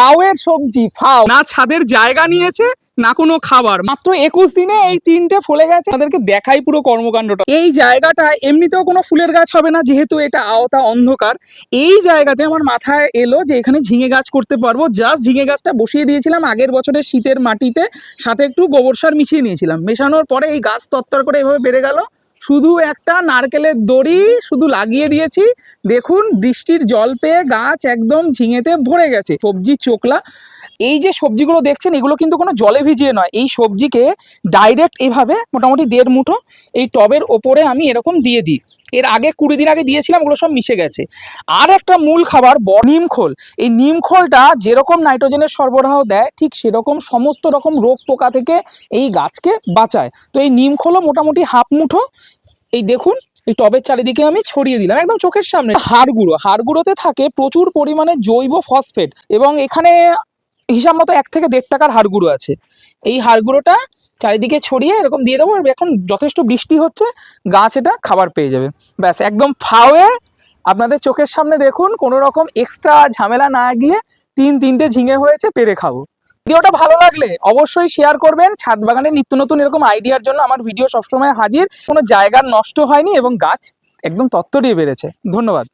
ফাওয়ের সবজি ফাও। না ছাদের জায়গা নিয়েছে না কোনো খাবার। মাত্র একুশ দিনে এই তিনটে ফলে গেছে। তাদেরকে দেখাই পুরো কর্মকাণ্ডটা। এই জায়গাটায় এমনিতেও কোনো ফুলের গাছ হবে না যেহেতু এটা আওতা অন্ধকার। এই জায়গাতে আমার মাথায় এলো যে এখানে ঝিঙে গাছ করতে পারব। জাস্ট ঝিঙে গাছটা বসিয়ে দিয়েছিলাম আগের বছরের শীতের মাটিতে। সাথে একটু গোবর সার মিশিয়ে নিয়েছিলাম। মেশানোর পরে এই গাছ তত্তর করে এভাবে বেড়ে গেল। শুধু একটা নারকেলের দড়ি শুধু লাগিয়ে দিয়েছি। দেখুন, বৃষ্টির জল পেয়ে গাছ একদম ঝিঙেতে ভরে গেছে। সবজি চোকলা এই যে সবজিগুলো দেখছেন, এগুলো কিন্তু কোনো জলে ভিজিয়ে নয়। এই সবজিকে ডাইরেক্ট এভাবে মোটামুটি দেড় মুঠো এই টবের ওপরে আমি এরকম দিয়ে দিই। এর আগে কুড়ি দিন আগে দিয়েছিলাম, ওগুলো সব মিশে গেছে। আর একটা মূল খাবার নিমখোল এই নিমখোলটা যেরকম নাইট্রোজেনের সরবরাহ দেয়, ঠিক সেরকম সমস্ত রকম রোগ পোকা থেকে এই গাছকে বাঁচায়। তো এই নিমখোলও মোটামুটি হাফ মুঠো। এই দেখুন, এই টবের চারিদিকে আমি ছড়িয়ে দিলাম, একদম চোখের সামনে। হাড় গুঁড়ো, হাড় গুঁড়োতে থাকে প্রচুর পরিমাণে জৈব ফসফেট এবং এখানে হিসাব মতো এক থেকে দেড় টাকার হাড় গুঁড়ো আছে। এই হাড় গুঁড়োটা চারিদিকে ছড়িয়ে এরকম দিয়ে দেবো এখন যথেষ্ট বৃষ্টি হচ্ছে, গাছ এটা খাবার পেয়ে যাবে। ব্যাস, একদম ফাওয়ে। আপনাদের চোখের সামনে দেখুন, কোনো রকম এক্সট্রা ঝামেলা না গিয়ে তিন তিনটে ঝিঙে হয়েছে, পেরে খাব। ভিডিওটা ভালো লাগলে অবশ্যই শেয়ার করবেন। ছাদ বাগানের নিত্য নতুন এরকম আইডিয়ার জন্য আমার ভিডিও সবসময় হাজির। কোনো জায়গার নষ্ট হয়নি এবং গাছ একদম তত্তরিয়ে বেড়েছে। ধন্যবাদ।